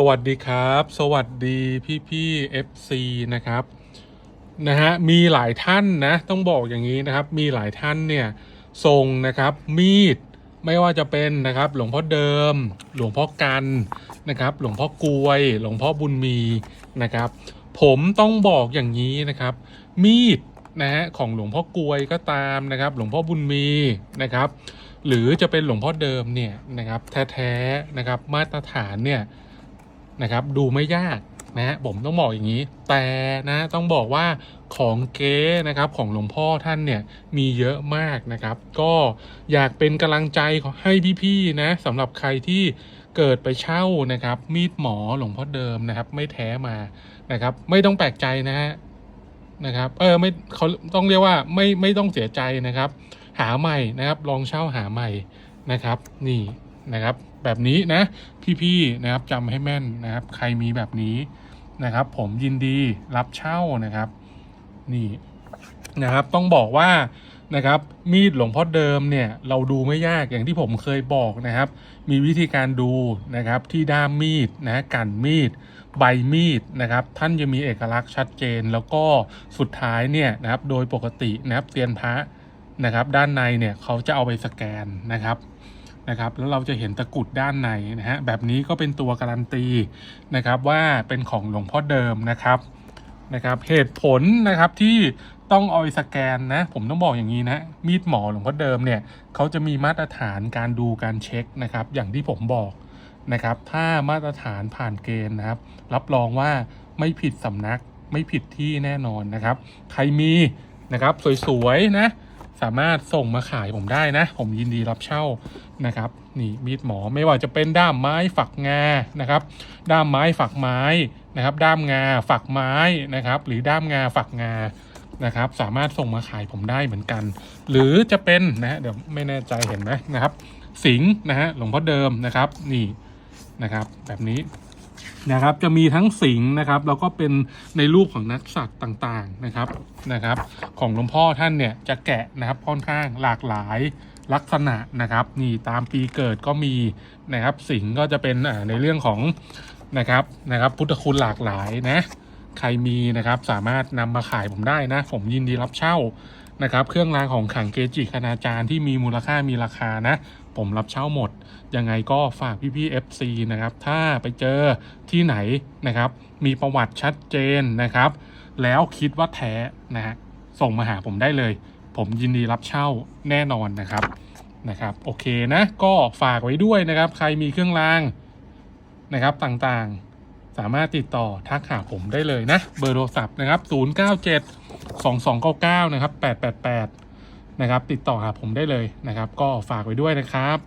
สวัสดีครับ สวัสดีพี่พี่ FC นะครับนะฮะมีหลายท่านนะต้องบอกอย่างนี้นะครับ มีหลายท่านเนี่ยส่งนะครับมีดไม่ว่าจะเป็นนะครับหลวงพ่อเดิม หลวงพ่อกันนะครับ หลวงพ่อกวย หลวงพ่อบุญมีนะครับ ผมต้องบอกอย่างนี้นะครับ มีดนะฮะของหลวงพ่อกวยก็ตามนะครับ หลวงพ่อบุญมีนะครับ หรือจะเป็นหลวงพ่อเดิมเนี่ยนะครับแท้ๆนะครับมาตรฐานเนี่ย นะครับ ดูไม่ยากนะฮะผมต้องบอกอย่างนี้ แต่นะต้องบอกว่าของเก๊นะครับของหลวงพ่อท่านเนี่ยมีเยอะมากนะครับ ก็อยากเป็นกำลังใจให้พี่ๆนะสำหรับใครที่เกิดไปเช่านะครับ มีดหมอหลวงพ่อเดิมนะครับ ไม่แท้มานะครับ ไม่ต้องแปลกใจนะฮะนะครับเออไม่เขาต้องเรียกว่าไม่ไม่ต้องเสียใจนะครับ หาใหม่นะครับ ลองเช่าหาใหม่นะครับ นี่ นะครับ แบบนี้นะพี่ๆนะครับจำให้แม่นนะครับ ใครมีแบบนี้นะครับ ผมยินดีรับเช่านะครับ นี่นะครับ ต้องบอกว่านะครับ มีดหลวงพ่อเดิมเนี่ยเราดูไม่ยากอย่างที่ผมเคยบอกนะครับ มีวิธีการดูนะครับที่ด้ามมีดนะกันมีด ใบมีดนะครับ ท่านจะมีเอกลักษณ์ชัดเจน แล้วก็สุดท้ายเนี่ยนะครับ โดยปกตินะครับเซียนพระนะครับ ด้านในเนี่ยเขาจะเอาไปสแกนนะครับ นะครับแล้วเราจะเห็นตะกรุดด้านในนะฮะแบบนี้ก็เป็นตัวการันตีนะครับว่าเป็นของหลวงพ่อเดิมนะครับนะครับเหตุผลนะครับที่ต้องเอาไปสแกนนะผมต้องบอกอย่างนี้นะมีดหมอหลวงพ่อเดิมเนี่ยเขาจะมีมาตรฐานการดูการเช็คนะครับ อย่างที่ผมบอกนะครับ ถ้ามาตรฐานผ่านเกณฑ์นะครับ รับรองว่าไม่ผิดสำนักไม่ผิดที่แน่นอนนะครับ ใครมีนะครับสวยๆนะ สามารถส่งมาขายผมได้นะ ผมยินดีรับเช่านะครับ นี่มีดหมอไม่ว่าจะเป็นด้ามไม้ฝักงานะครับ ด้ามไม้ฝักไม้นะครับ ด้ามงาฝักไม้นะครับ หรือด้ามงาฝักงานะครับ สามารถส่งมาขายผมได้เหมือนกัน หรือจะเป็นนะฮะเดี๋ยวไม่แน่ใจเห็นไหมนะครับ สิงนะฮะหลวงพ่อเดิมนะครับ นี่นะครับ แบบนี้ นะครับ จะมีทั้งสิงนะครับ แล้วก็เป็นในรูปของนักสัตว์ต่างๆนะครับนะครับ ของหลวงพ่อท่านเนี่ยจะแกะนะครับค่อนข้างหลากหลายลักษณะนะครับ นี่ตามปีเกิดก็มีนะครับ สิงก็จะเป็นในเรื่องของนะครับนะครับ พุทธคุณหลากหลายนะใครมีนะครับสามารถนำมาขายผมได้นะ ผมยินดีรับเช่า นะครับ เครื่องรางของขลังเกจิคณาจารย์ที่มีมูลค่ามีราคานะ ผมรับเช่าหมด ยังไงก็ฝากพี่ๆ FC นะครับ ถ้าไปเจอที่ไหนนะครับ มีประวัติชัดเจนนะครับ แล้วคิดว่าแท้นะฮะส่งมาหาผมได้เลย ผมยินดีรับเช่าแน่นอนนะครับนะครับ โอเคนะ ก็ฝากไว้ด้วยนะครับ ใครมีเครื่องรางนะครับต่างๆ สามารถติดต่อทักหาผมได้เลยนะ เบอร์โทรศัพท์นะครับ 097 2299 นะครับ 888 นะครับ ติดต่อหาผมได้เลยนะครับ ก็ฝากไว้ด้วยนะครับ